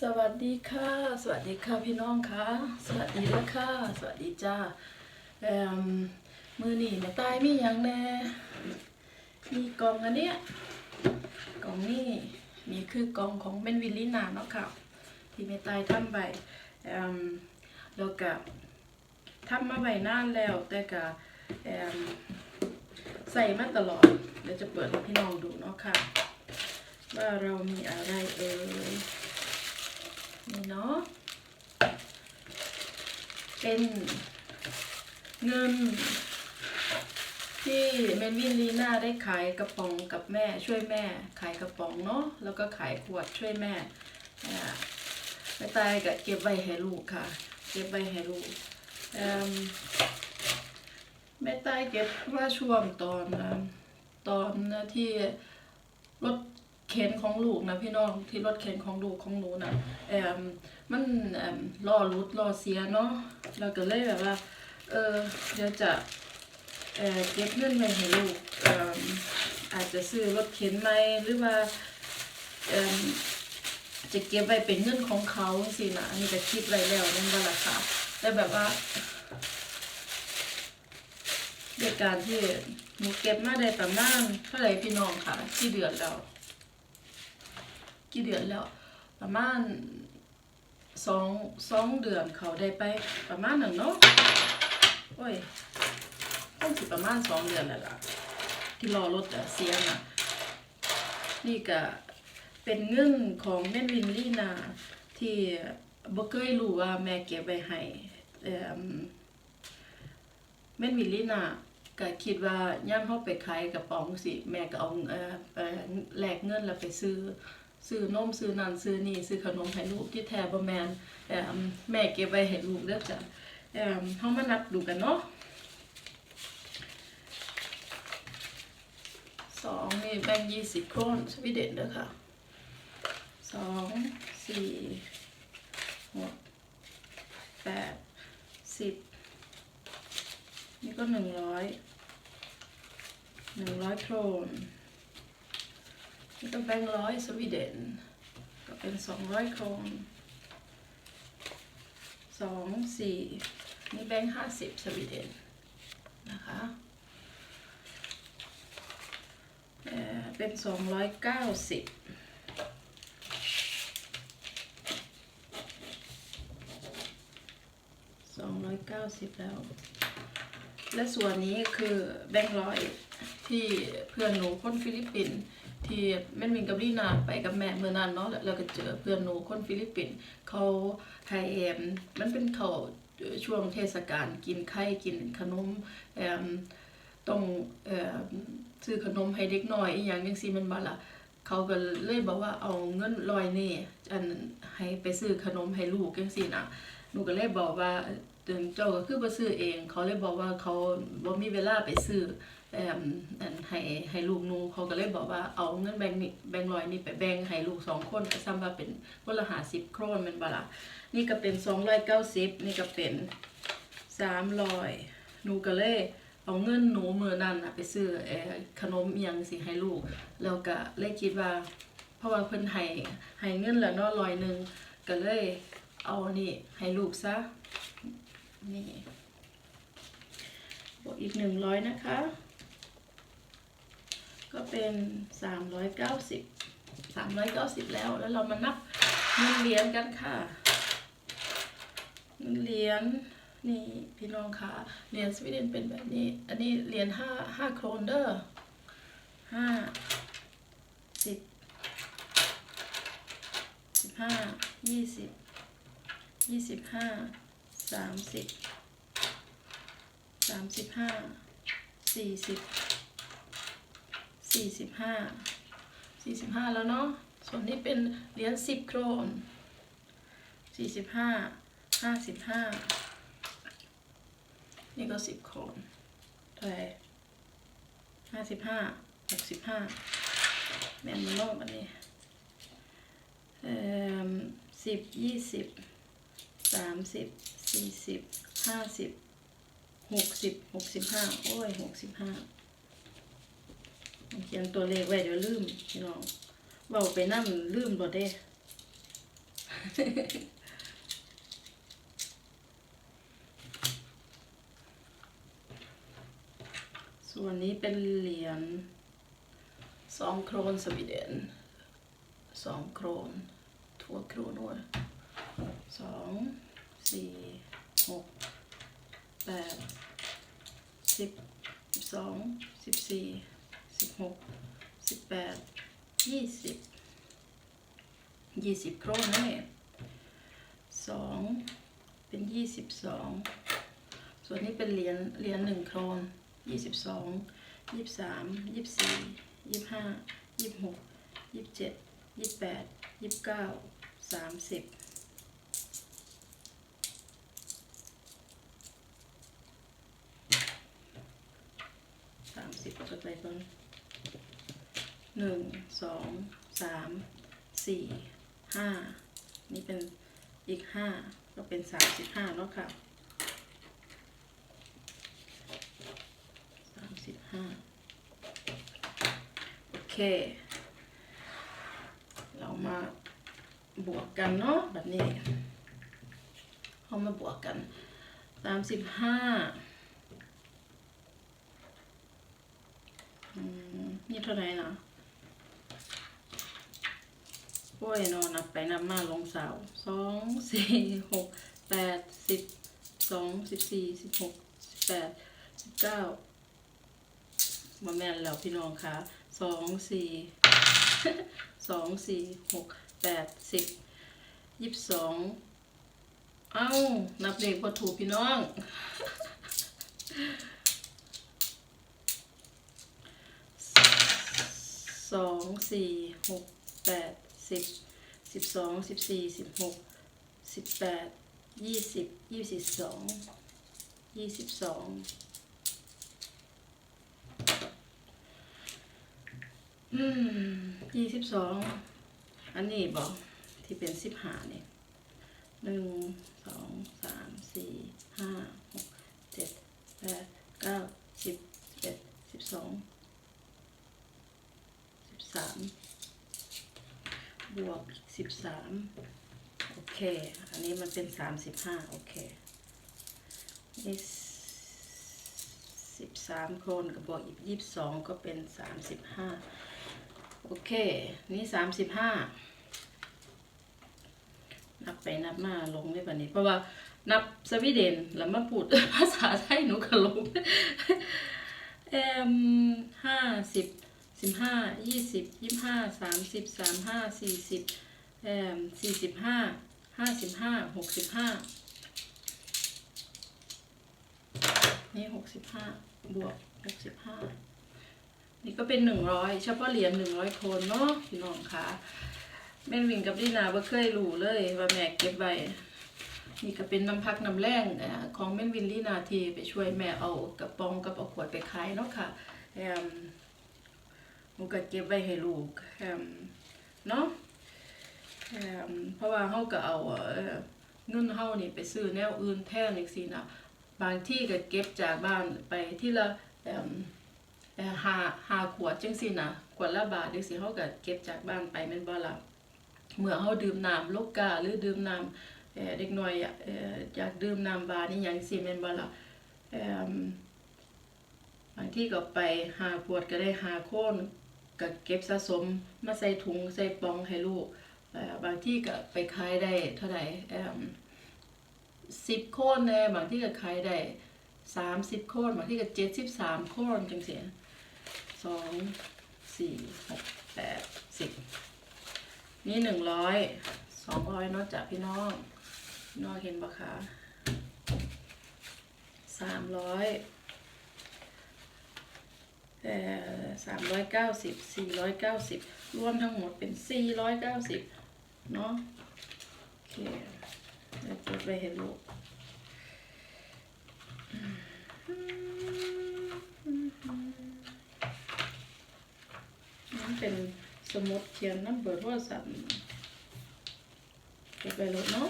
สวัสดีค่ะ สวัสดีค่ะพี่น้องค่ะ สวัสดีด้วค่ะ สวัสดีจ้าเอ่มมือหนี่แม่ตายมีหยังแน่ มีกล่องอันเนี้ยกล่องนี้มีคือกล่องของเบนวิลลินาเนาะค่ะที่แม่ตายทำไปเอ่มแล้วก็ทำมาไว้นานแล้วแต่ก็เอ่มใส่มาตลอดเดี๋ยวจะเปิดให้พี่น้องดูเนาะค่ะ ว่าเรามีอะไรเอ่ย นี่เนาะ เป็นเงิน ที่เมนวินลีน่าได้ขายกระป๋องกับแม่ช่วยแม่ ขายกระป๋องเนาะแล้วก็ขายขวดช่วยแม่อ่าแม่ตายก็เก็บไว้ให้ลูกค่ะ เก็บไว้ให้ลูกเอิ่มแม่ตายเก็บว่าช่วงตอนตอนที่รถ เข็นของลูกนะพี่น้องที่รถเข็นของลูกของหนูนะแอมมันแอมล้อรุดล้อเสียเนาะเราก็เลยแบบว่า เออเดี๋ยวจะเออเก็บเงินไว้ให้ลูกออาจจะซื้อรถเข็นใหมหรือว่าเอมจะเก็บไว้เป็นเงินของเขาสินะอันนี้ก็คิดไว้แล้วนั่นก็ราคาแต่แบบว่าด้วยการที่หนูเก็บมาได้ประมาณเท่าไหร่พี่น้องค่ะที่เดือนแล้ว กี่เดือนแล้ว ประมาณสองสองเดือนเขาได้ไปประมาณหนั้นเนาะโอ้ยต้องสิประมาณสองเดือนแล้วล่ะ ที่รอรถเสียน่ะ นี่ก็เป็นเงินของแม่วินลี่นาที่บ่เคยรู้ว่าแม่เก็บไว้ให้เมแม่วินลี่นาก็คิดว่าย่ามเฮาไปขายกระป๋องสิ แม่ก็เอาเออแลกเงินแล้วไปซื้อ ซื้อนมซื้อนันซื้อนี่ซื้อขนมให้ลูกที่แทบแมนเอ่อแม่เก็บไว้ให้ลูกเด้อจ้ะเอ่อเฮามานับดูกันเนาะสองนี่แบ่งยี่สิบโครนสวีเดนเด้อค่ะสองสี่หกแปดสิบนี่ก็หนึ่งร้อยหนึ่งร้อยโครน นี่ก็แบงค์ร้อยสวีเดน ก็เป็นสองร้อยโครนสองสี่นี่แบงค์ห้าสิบสวีเดนนะคะเอ่อเป็นสองร้อยเก้าสิบสองร้อยเก้าสิบแล้ว และส่วนนี้คือแบงค์ร้อยที่เพื่อนหนูคนฟิลิปปินส์ ที่แม่นวินกับลีนาไปกับแม่เมื่อนั้นเนาะแล้วเราก็เจอเพื่อนหนูคนฟิลิปปินส์เขาให้เอมมันเป็นเขาช่วงเทศกาลกินไข่กินขนมเอมต้องเอ่อซื้อขนมให้เด็กน้อยอีหยังจังซี่แมันบ่ล่ะเขาก็เลยบอกว่าเอาเงินร้อยนี่อันให้ไปซื้อขนมให้ลูกจังซี่นะหนูก็เลยบอกว่าเจ้าก็คือบ่ซื้อเอง เขาเลยบอกว่าเขาบ่มีเวลาไปซื้อ ให้ให้ลูกนูเขาก็เลยบอกว่าเอาเงินแบงค์นี่แบงค์ร้อยนี่ไปแบ่งให้ลูกสองคนก็ซ้ำว่าเป็นคนละ50โครนแม่นบล่ะนี่ก็เป็น290นี่ก็เป็น300หนูก็เลยเอาเงินหนูมือนั้นไปซื้อเอ่อขนมอียังสิให้ลูก แล้วก็เลยคิดว่า เพราะว่าเพิ่นให้ให้เงินล้วเนาะร้อยหนึ่งก็เลยเอานี่ให้ลูกซะนี่บวกอีกหนึ่งร้อยนะคะ ก็เป็นสามร้อยเก้าสิบสามร้อยเก้าสิบแล้ว แล้วเรามานับเงินเหรียญกันค่ะเงินเหรียญนี่พี่น้องคะเหรียญสวีเดนเป็นแบบนี้ อันนี้เหรียญห้าห้าโครนเดอร์ห้าสิบสิบห้ายี่สิบยี่สิบห้าสามสิบสามสิบห้าสี่สิบ สี่สิบห้าสี่สิบห้าแล้วเนาะ ส่วนนี้เป็นเหรียญสิบโครนสี่สิบห้าห้าสิบห้านี่ก็สิบโครนเท่าไหร่ห้าสิบห้าหกสิบห้าแมนมันโลกอันนี้เอ่อสิบยี่สิบสามสิบสี่สิบห้าสิบหกสิบหกสิบห้าโอ้ยหกสิบห้า เขียนตัวเลขไว้เดี๋ยวลืมพี่น้องเบาไปนั่งลืมบ่ได้ส่วนนี้เป็นเหรียญสองโครนสวีเดนสองโครนทั่วโครนวสองสี่หกแปดสิบสองสิบสี่ สิบหกสิบแปดยี่สิบยี่สิบโครนนี่สองเป็นยี่สิบสองส่วนนี้เป็นเหรียญเหรียญหนึ่งโครนยี่สิบสองยี่สิบสามยี่สิบสี่ยี่สิบห้ายี่สิบหกยี่สิบเจ็ดยี่สิบแปดยี่สิบเก้าสามสิบสามสิบจดไปก่อน หนึ่งสองสามสี่ห้านี่เป็นอีกห้าก็เป็นสามสิบห้าแล้วค่ะสามสิบห้าโอเค เรามาบวกกันเนาะแบบนี้เขามาบวกกันสามสิบห้านี่เท่าไหร่นะ โอ้ยนอนนับไปนับมาลงเสาสองสี่หกแปดสิบสองสิบสี่สิบหกสิบแปดสิบเก้ามาแม่นแล้วพี่น้องคะสองสี่สองสี่หกแปดสิบยี่สิบสองเอ้า นับเลขพอถูกพี่น้องสองสี่หกแปด สิบสิบสองสิบสี่สิบหกสิบแปดยี่สิบยี่สิบสองยี่สิบสองอืมยี่สิบสองอันนี้บอกที่เป็นสิบห้าเนี่ยหนึ่งสองสามสี่ห้าหกเจ็ดแปดเก้าสิบสิบเอ็ดสิบสองสิบสาม บวกสิบสามโอเค อันนี้มันเป็นสามสิบห้าโอเค นี่สิบสามคนกับบวกอีกยี่สิบสองก็เป็นสามสิบห้าโอเค นี่สามสิบห้านับไปนับมาลงได้ปะนี้ เพราะว่านับสวีเดนแล้วมาพูดภาษาไทยหนูก็ลงเอ็มห้าสิบ สิบห้ายี่สิบยี่ห้าสามสิบสามห้าสี่สิบเอ็มสี่สิบห้าห้าสิบห้าหกสิบห้านี่หกสิบห้าบวกหกสิบห้านี่ก็เป็นหนึ่งร้อยเฉพาะเหรียญหนึ่งร้อยโคนเนาะพี่น้องคะแม่นวิ่งกับดีนาบ่เคยรู้เลยว่าแม่เก็บไว้นี่ก็เป็นน้ำพักน้ำแร่ของแม่นวินลีนาทีไปช่วยแม่เอากระป๋องกับเอาขวดไปขายเนาะค่ะแอม หนูก็เก็บไว้ให้ลูกแอมเนาะแอมเพราะว่าเฮาก็เอาเงินเฮานี่ไปซื้อแนวอื่นแทนจังซี่นะบางที่ก็เก็บจากบ้านไปที่ละหาหาขวดจังซี่นะขวดละบาทจังซี่เฮาก็เก็บจากบ้านไปแม่นบ่ล่ะเมื่อเฮาดื่มน้ำโลกกาหรือดื่มน้ำเด็กน้อยอยากดื่มน้ำบานี่ยังสิแม่นบ่ล่ะเอิ่มบางที่ก็ไปหาขวดก็ได้หาโคน ก็เก็บสะสมมาใส่ถุงใส่ปองให้ลูกบางที่ก็ไปขายได้เท่าไหร่สิบโคนแน่บางที่ก็ขายได้สามสิบโคนบางที่ก็เจ็ดสิบสามโคนจังซี่สองสี่หกแปดสิบนี่หนึ่งร้อยสองร้อยนอกจากพี่น้องน้องเห็นปะคะสามร้อย เอ่สามร้อยเก้าสิบสี่ร้อยเก้าสิบรวมทั้งหมดเป็นสี่ร้อยเก้าสิบเนาะโอเคแล้วจดไว้ให้ลูกนั่นเป็นสมุดเขียนน้ำเบอร์โทรศัพท์เก็บไปเลยเนาะ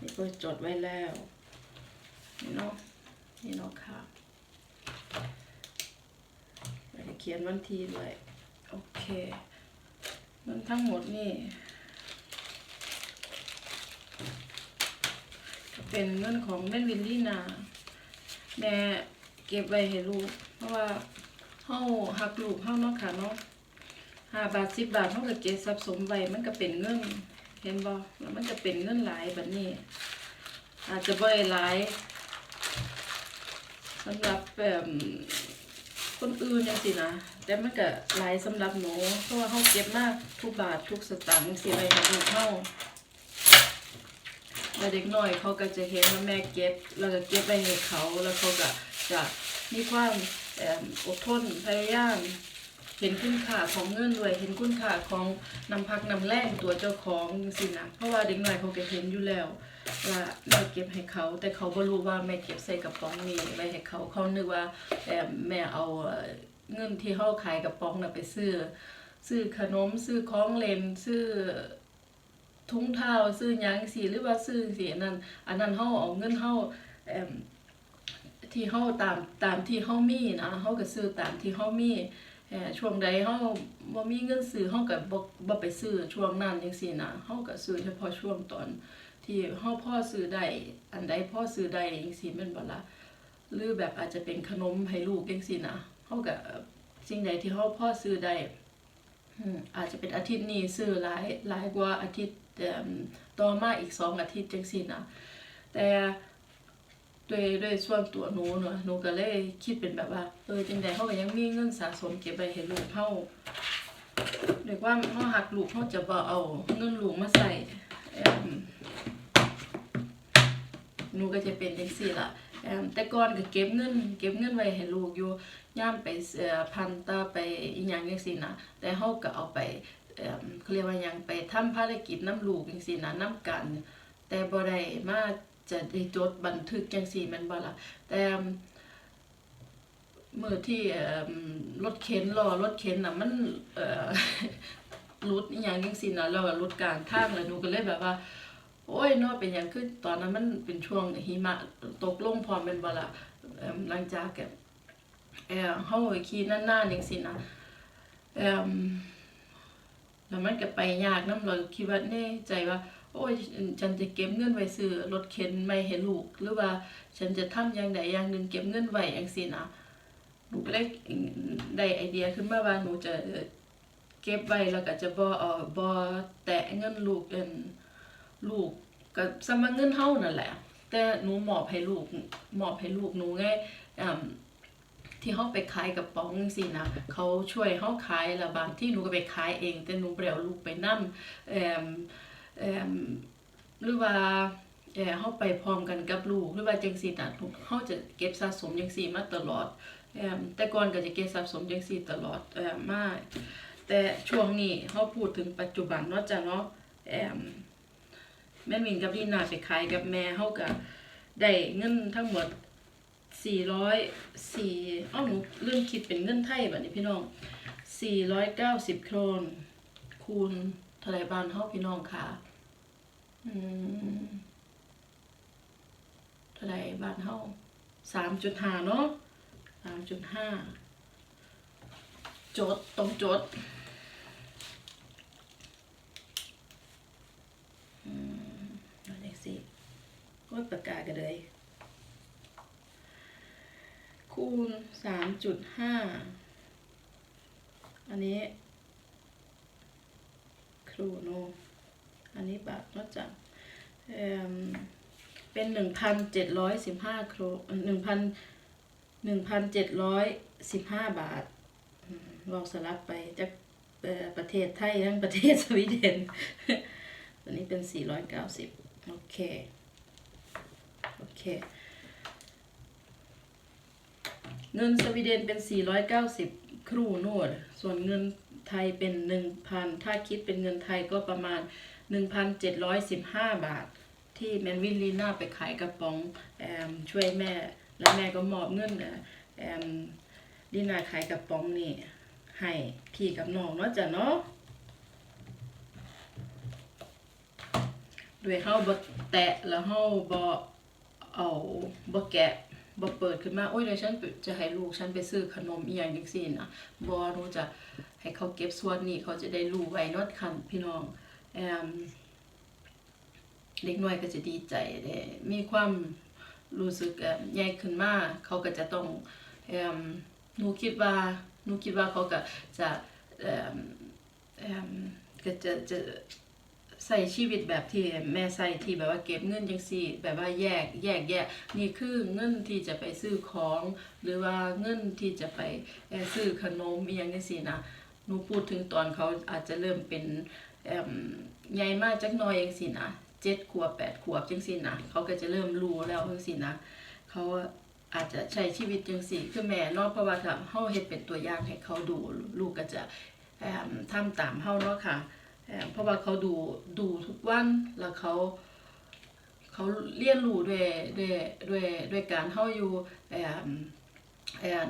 นี่ก็จดไว้แล้วนี่เนาะนี่เนาะค่ะไปเขียนวันที่ด้วยโอเคเงินทั้งหมดนี่เป็นเงินของแม่วินลี่นาแม่เก็บไว้ให้ลูก เพราะว่าเฮาหักลูกเฮาเนาะค่ะเนาะห้าบาทสิบบาทเฮาก็เก็บสะสมไว้มันก็เป็นเงิน เห็นบ่แล้วมันจะเป็นเงินหลายแบบนี้ อาจจะบ่ได้หลายสำหรับแบบคนอื่นจังซี่นะแต่มันก็หลายสำหรับหนูเพราะว่าเฮาเก็บมากทุกบาททุกสตางค์สิไว้ให้ลูกเฮาแล้วเด็กน้อยเขาก็จะเห็นว่าแม่เก็บแล้วก็เก็บไปให้เขาแล้วเขาก็จะมีความเอ็มอดทนพยายาม เห็นคุณค่าของเงินด้วย เห็นคุณค่าของนำพักนำแรงตัวเจ้าของสินะเพราะว่าเด็กหน้อยเขาก็เห็นอยู่แล้วว่าแม่เก็บให้เขา แต่เขาบ่รู้ว่าแม่เก็บใส่กระป๋องนี้ไว้ให้เขาเขานึกว่าเอิ่มแม่เอาเอ่อเงินที่เฮาขายกระป๋องน่ะไปซื้อซื้อขนมซื้อของเล่นซื้อถุงเท้าซื้อยังสีหรือว่าซื้อสีนั้นอันนั้นเฮาเอาเงินเฮาเอ่มที่เฮาตามตามที่เฮามีนะเฮาก็ซื้อตามที่เฮามี ช่วงใดเฮาบ่มีเงินซื้อเฮาก็บ่บ่ไปซื้อช่วงนั้นจังซี่นะเฮาก็ซื้อเฉพาะช่วงตอนที่เฮาพ่อซื้อได้อันใดพ่อซื้อได้จังซี่แม่นบ่ล่ะหรือแบบอาจจะเป็นขนมให้ลูกจังซี่นะเฮาก็สิ่งใดที่เฮาพ่อซื้อได้อืมอาจจะเป็นอาทิตย์นี้ซื้อหลายหลายกว่าอาทิตย์ต่อมาอีกสองอาทิตย์จังซี่นะแต่ ด้วยด้วยส่วนตัวหนูเนาะหนูก็เลยคิดเป็นแบบว่า เออจังใดเฮาก็ยังมีเงินสะสมเก็บไว้ให้ลูกเฮาด้วยความเฮาหักลูกเฮาจะบ่เอาเงินลูกมาใส่หนูก็จะเป็นจังซี่ล่ะแต่ก่อนก็เก็บเงิน เก็บเงินไว้ให้ลูกอยู่ย่ามไปพันตาไปอีหยังจังซี่นะแต่เฮาก็เอาไปเขาเรียกว่าหยังไปทำภารกิจน้ำลูกจังซี่นะนํกัน แต่บ่ได้มา จะได้จดบันทึกจังซี่ม่นบ่ล่ะแต่มื้อที่รถเข็นล้อรถเข็นน่ะมันเอ่อหลุดอีหยังจังซี่นะแล้วก็หลุดกลางทางแล้วหนูก็เลยแบบว่า โอ้ยเนาะเป็นหยังคือตอนนั้นมันเป็นช่วงหิมะตกลงพร้อมแม่นบ่ล่ะหลังจากแกเอ่อเฮาขี่นานๆจังซี่นะเอ่อแล้วมันก็ไปยากน้ำเราคิดว่าแน่ใจว่า โอ้ยฉันจะเก็บเงินไว้ซื้อรถเข็นไม่ให้ลูก หรือว่าฉันจะทำอย่างใดอย่างหนึ่งเก็บเงินไว้จังซี่นะหนูก็เลยได้ไอเดียขึ้นมาว่าหนูจะเก็บไว้แล้วก็จะบ่เอ่อบ่แตะเงินลูกเอิ้นลูกก็สำหรัเงินเฮานั่นแหละ แต่หนูหมอบให้ลูกหมอบให้ลูกหนูไงอ่าที่เขาไปขายกับป๋องสินะเขาช่วยเขาขายแล้วบางที่หนูก็ไปขายเอง แต่หนูเปล่าลูกไปนั่เอ่มเอ่ม หรือว่าเออเขาไปพร้อมกันกับลูกหรือว่าจังซี่นะเขาจะเก็บสะสมจังซี่มาตลอดอแต่ก่อนก็จะเก็บสะสมจังซี่ตลอดอ่อมาแต่ช่วงนี้เขาพูดถึงปัจจุบันเนาะจ้ะเนาะแม่มินกับพี่นาไปขายกับแม่เขาก็ได้เงินทั้งหมดสี่ร้อยสี่อ้าวหนูเริ่มคิดเป็นเงินไทยแบบนี้พี่น้องสี่ร้อยเก้าสิบโครนคูณเท่าไรบานเฮาพี่น้องค่ะ เท่าไรบานเฮาสามจุดห้าเนาะสามจุดห้าจดต้องจดอืมเอาเลขสิก็ปากกากันเลย คูณสามจุดห้าอันนี้ครูโน อันนี้บาทนอกจากเเป็นหนึ่งพันเจ็ดร้อยสิบห้าโครหนึ่งพันหนึ่งพันเจ็ดร้อยสิบห้าบาทอืมลองสลับไปจากประเทศไทยทั้งประเทศสวีเดนตัวนี้เป็นสี่ร้อยเก้าสิบโอเค โอเค เงินสวีเดนเป็น490ครูนวด ส่วนเงินไทยเป็น1,000ถ้าคิดเป็นเงินไทยก็ประมาณ 1,715 บาท ที่แมนวินลีน่าไปขายกระป๋องแอมช่วยแม่ แล้วแม่ก็มอบเงินเอ่อแอมลีน่าขายกระป๋องนี่ให้พี่กับน้องเนาะจ้ะเนาะด้วยเฮาบ่แตะแล้วเฮาบ่เอาบ่แกะบ่เปิดขึ้นมาโอ้ยเดี๋ยวฉันจะให้ลูกฉันไปซื้อขนมอีหยังจังซี่นะบ่หนูจะให้เขาเก็บส่วนนี้เขาจะได้รู้ไว้เนอดคันพี่น้อง เด็กน้อยก็จะดีใจได้มีความรู้สึกใหญ่ขึ้นมาเขาก็จะต้องหนูคิดว่าหนูคิดว่าเขาก็จะก็จะจะใส่ชีวิตแบบที่แม่ใส่ที่แบบว่าเก็บเงินจังซี่แบบว่าแยกแยกแยกนี่คือเงินที่จะไปซื้อของ หรือว่าเงินที่จะไปซื้อขนมอีหยังจังซี่นะหนูพูดถึงตอนเขาอาจจะเริ่มเป็น ใหญ่มากจักหน่อยจังซี่นะเจ็ดขวบแปดขวบจังซี่นะเขาก็จะเริ่มรู้แล้วจังซี่นะเขาอาจจะใช้ชีวิตจังซี่คือแม่นาะเพราะว่าเฮาเฮ็ดเป็นตัวอย่างให้เขาดูลูกก็จะเอิ่มทำตามเฮาเนาะค่ะเอ่อเพราะว่าเขาดูดูทุกวันแล้วเขาเขาเรียนรู้ด้วยด้วยด้วยด้วยการเฮาอยู่เอ่อเอ่อ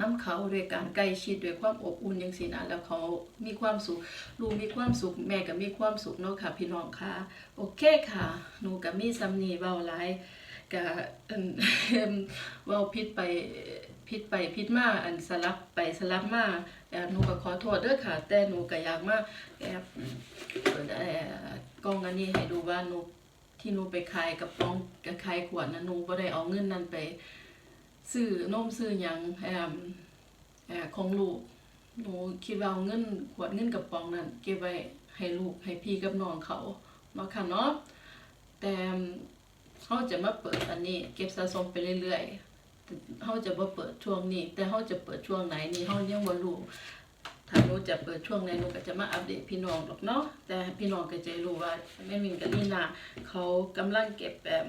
น้ำเขาด้วยการใกล้ชิดด้วยความอบอุ่นจังซี่นะแล้วเขามีความสุขลูกมีความสุขแม่ก็มีความสุขเนาะค่ะ พี่น้องค่ะ โอเคค่ะหนูก็มีสำนีเว้าหลายก็อันเว้าผิดไปผิดไปผิดมาอันสลับไปสลับมาเอ่อหนูก็ขอโทษเด้อค่ะ แต่หนูก็อยากมาแอบกล้องอันนี้ให้ดูว่าหนูที่หนูไปขายกับป้องกับขายขวดนะหนูบ่ได้เอาเงินนั้นไป ซื้อนมซื้อหยังแอมแออของลูกหนูคิดว่าเงินขวดเงินกับปองนั้นเก็บไว้ให้ลูกให้พี่กับน้องเขาเนาะค่ะเนาะแต่เขาจะมาเปิดอันนี้ เก็บสะสมไปเรื่อยๆเขาจะบ่เปิดช่วงนี้ แต่เขาจะเปิดช่วงไหนนี่เขายังบ่รู้ถ้าหนูจะเปิดช่วงไหนหนูก็จะมาอัปเดตพี่น้องหรอกเนาะแต่พี่น้องก็จะรู้ว่าแม่มินกับลีนาเขากำลังเก็บแบบ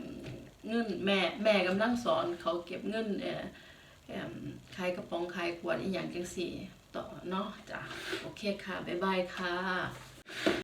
เงินแม่แม่กำลังสอนเขาเก็บเงินเอ่อขายกระป๋องขายขวดอีอย่างจังสี่ ต่อเนาะจ้ะโอเคค่ะ บ๊ายบายค่ะ